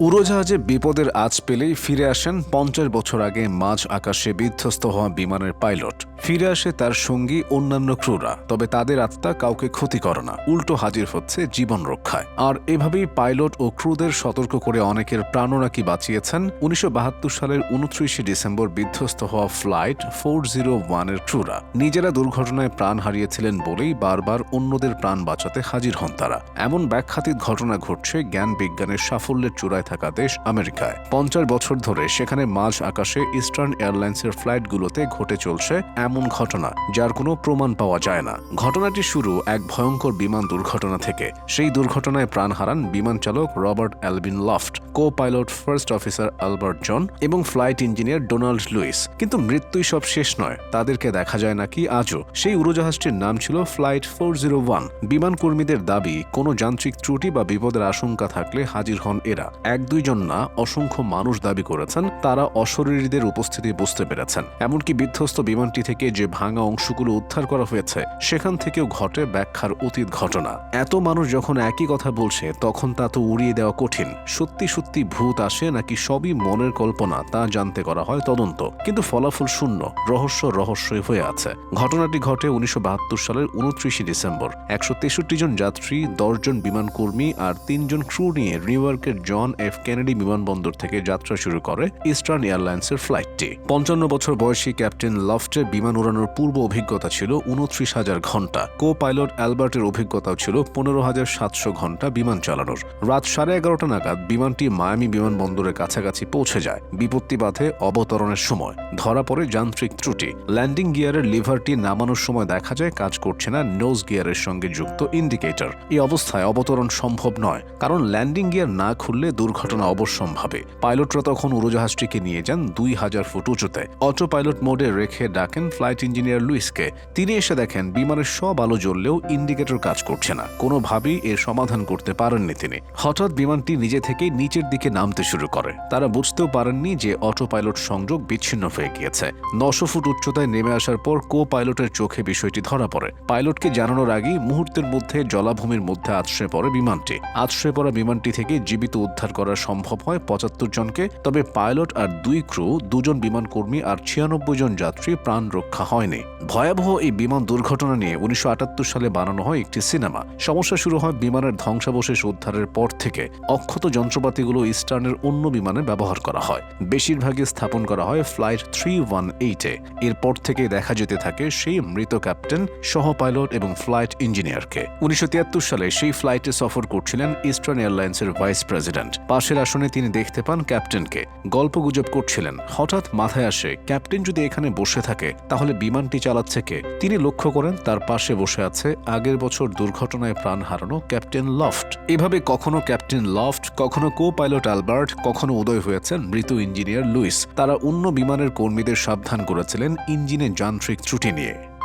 উড়োজাহাজে বিপদের আজ পেলেই ফিরে আসেন পঞ্চাশ বছর আগে মাঝ আকাশে বিধ্বস্ত হওয়া বিমানের পাইলট। ফিরে আসে তার সঙ্গী অন্যান্য ক্রুরা, তবে তাদের আত্মা কাউকে ক্ষতি করে না, উল্টো হাজির হচ্ছে জীবন রক্ষায়। আর এভাবেই পাইলট ও ক্রুদের সতর্ক করে অনেকের প্রাণনাকি বাঁচিয়েছেন উনিশশো বাহাত্তর সালের উনত্রিশে ডিসেম্বর বিধ্বস্ত হওয়া ফ্লাইট ফোর জিরো ওয়ানের ক্রুরা। নিজেরা দুর্ঘটনায় প্রাণ হারিয়েছিলেন বলেই বারবার অন্যদের প্রাণ বাঁচাতে হাজির হন তারা। এমন ব্যাখ্যাতীত ঘটনা ঘটছে জ্ঞান বিজ্ঞানের সাফল্যের চূড়ায় থাকা দেশ আমেরিকায়। পঞ্চাশ বছর ধরে সেখানে মাঝ আকাশে ইস্টার্ন এয়ারলাইন্সের ফ্লাইটগুলোতে ঘটে চলছে এমন ঘটনা, যার কোনো প্রমাণ পাওয়া যায় না। ঘটনাটি শুরু এক ভয়ঙ্কর বিমান দুর্ঘটনা থেকে। সেই দুর্ঘটনায় প্রাণ হারান বিমান চালক Robert Albin Loft co pilot first officer Albert John এবং ফ্লাইট ইঞ্জিনিয়ার ডোনাল্ড লুইস। কিন্তু মৃত্যুই সব শেষ নয়। তাদেরকে দেখা যায় নাকি আজও। সেই উড়োজাহাজটির নাম ছিল ফ্লাইট ফোর জিরো ওয়ান। বিমান কর্মীদের দাবি, কোনো যান্ত্রিক ত্রুটি বা বিপদের আশঙ্কা থাকলে হাজির হন এরা। এক দুইজন না অসংখ্য মানুষ দাবি করেছেন, তারা অশরীরীদের উপস্থিতি বুঝতে পেরেছেন। এমনকি বিধ্বস্ত বিমানটি থেকে যে ভাঙা অংশগুলো উদ্ধার করা হয়েছে, সেখান থেকেও ঘটে ব্যাখ্যার অতীত ঘটনা। এত মানুষ যখন একই কথা বলছে, তখন তা তো উড়িয়ে দেওয়া কঠিন। সত্যি সত্যি ভূত আসে নাকি সবই মনের কল্পনা, তা জানতে করা হয় তদন্ত। কিন্তু ফলাফল শূন্য, রহস্য রহস্যই হয়ে আছে। ঘটনাটি ঘটে উনিশশো বাহাত্তর সালের উনত্রিশে ডিসেম্বর। একশো তেষট্টি জন যাত্রী দশজন বিমান কর্মী আর তিনজন ক্রু নিয়ে নিউইয়র্কের জন এফ কেনেডি বিমানবন্দর থেকে যাত্রা শুরু করে ইস্টার্ন এয়ারলাইন্সের ফ্লাইটটি। পঞ্চান্ন বছর বয়সী ক্যাপ্টেন লফটে বিমান উড়ানোর পূর্ব অভিজ্ঞতা ছিল উনত্রিশ হাজার ঘণ্টা কো পাইলট অ্যালবার্টের অভিজ্ঞতাও ছিল পনেরো হাজার সাতশো ঘণ্টা বিমান চালানোর। রাত সাড়ে এগারোটা নাগাদ বিমানটি মায়ামি বিমানবন্দরের কাছাকাছি পৌঁছে যায়। বিপত্তি বাধে অবতরণের সময়। ধরা পড়ে যান্ত্রিক ত্রুটি। ল্যান্ডিং গিয়ারের লিভারটি নামানোর সময় দেখা যায় কাজ করছে না নোজ গিয়ারের সঙ্গে যুক্ত ইন্ডিকেটর। এই অবস্থায় অবতরণ সম্ভব নয়, কারণ ল্যান্ডিং গিয়ার না খুললে দুর্ঘটনা অবশ্যম্ভাবী। পাইলটরা তখন উড়োজাহাজটিকে নিয়ে যান দুই হাজার ফুট উঁচুতে। অটো পাইলট মোডে রেখে ডাকেন ফ্লাইট ইঞ্জিনিয়ার লুইসকে। তিনি এসে দেখেন বিমানের সব আলো জ্বললেও ইন্ডিকেটর কাজ করছে না। কোনোভাবেই এর সমাধান করতে পারেননি তিনি। হঠাৎ বিমানটি নিজে থেকেই নিচের দিকে নামতে শুরু করে। তারা বুঝতেও পারেননি যে অটো পাইলট সংযোগ বিচ্ছিন্ন হয়ে গিয়েছে। নশো ফুট উচ্চতায় নেমে আসার পর কো পাইলটের চোখে বিষয়টি ধরা পড়ে। পাইলটকে জানানোর আগেই মুহূর্তের মধ্যে জলাভূমির মধ্যে আছড়ে পড়ে বিমানটি। আছড়ে পড়া বিমানটি থেকে জীবিত উদ্ধার করা সম্ভব হয় পঁচাত্তর জনকে, তবে পাইলট আর দুই ক্রু, দুজন বিমান কর্মী আর ছিয়ানব্বই জন যাত্রী প্রাণ রক্ষা হয়নি। ভয়াবহ এই বিমান দুর্ঘটনা নিয়ে উনিশশো আটাত্তর সালে বানানো হয় একটি সিনেমা। সমস্যা শুরু হয় বিমানের ধ্বংসাবশেষ উদ্ধারের পর থেকে। অক্ষত যন্ত্রপাতিগুলো ইস্টার্নের অন্য বিমানে ব্যবহার করা হয়। বেশিরভাগই স্থাপন করা হয় ফ্লাইট থ্রি ওয়ান এইটে। এরপর থেকে দেখা যেতে থাকে সেই মৃত ক্যাপ্টেন সহ পাইলট এবং ফ্লাইট ইঞ্জিনিয়ারকে। উনিশশো তিয়াত্তর সালে সেই ফ্লাইটে সফর করছিলেন ইস্টার্ন এয়ারলাইন্সের ভাইস প্রেসিডেন্ট। পাশের আসনে তিনি দেখতে পান ক্যাপ্টেনকে। গল্প গুজব করছিলেন। হঠাৎ মাথায় আসে, ক্যাপ্টেন যদি এখানে বসে থাকে, তাহলে বিমানটি চালাচ্ছে কে? তিনি লক্ষ্য করেন, তার পাশে বসে আছে আগের বছর দুর্ঘটনায় প্রাণ হারানো ক্যাপ্টেন লফট। এভাবে কখনো ক্যাপ্টেন লফট, কখনো কো পাইলট অ্যালবার্ট কখনো উদয় হয়েছেন মৃত ইঞ্জিনিয়ার লুইস। তারা অন্য বিমানের কর্মীদের সাবধান করেছিলেন ইঞ্জিনের যান্ত্রিক ত্রুটি নিয়ে।